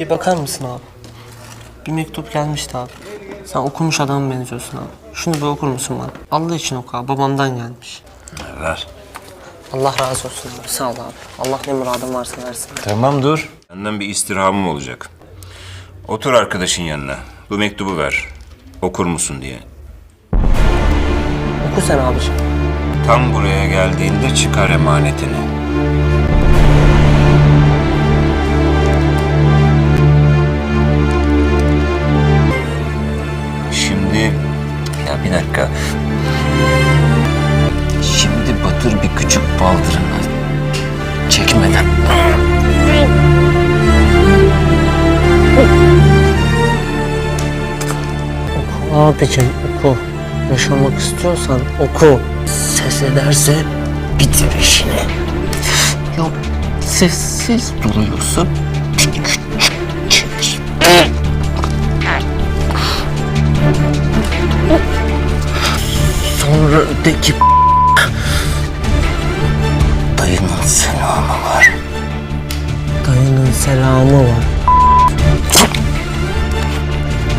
Bir bakar mısın abi? Bir mektup gelmişti abi. Sen okumuş adam benziyorsun abi. Şunu bir okur musun bana? Allah için oku abi. Babamdan gelmiş. Ver. Allah razı olsun abi. Sağ ol abi. Allah ne muradın varsa versin. Tamam dur. Senden bir istirhamım olacak. Otur arkadaşın yanına. Bu mektubu ver. Okur musun diye. Oku sen abiciğim. Tam buraya geldiğinde çıkar emanetini. Şimdi... Ya bir dakika. Şimdi batır bir küçük baldırına. Çekmeden. Oku abicim oku. Yaşamak istiyorsan oku. Ses ederse bitir işini. Yok sessiz duruyorsun. Öteki Dayının selamı var. dayının selamı var.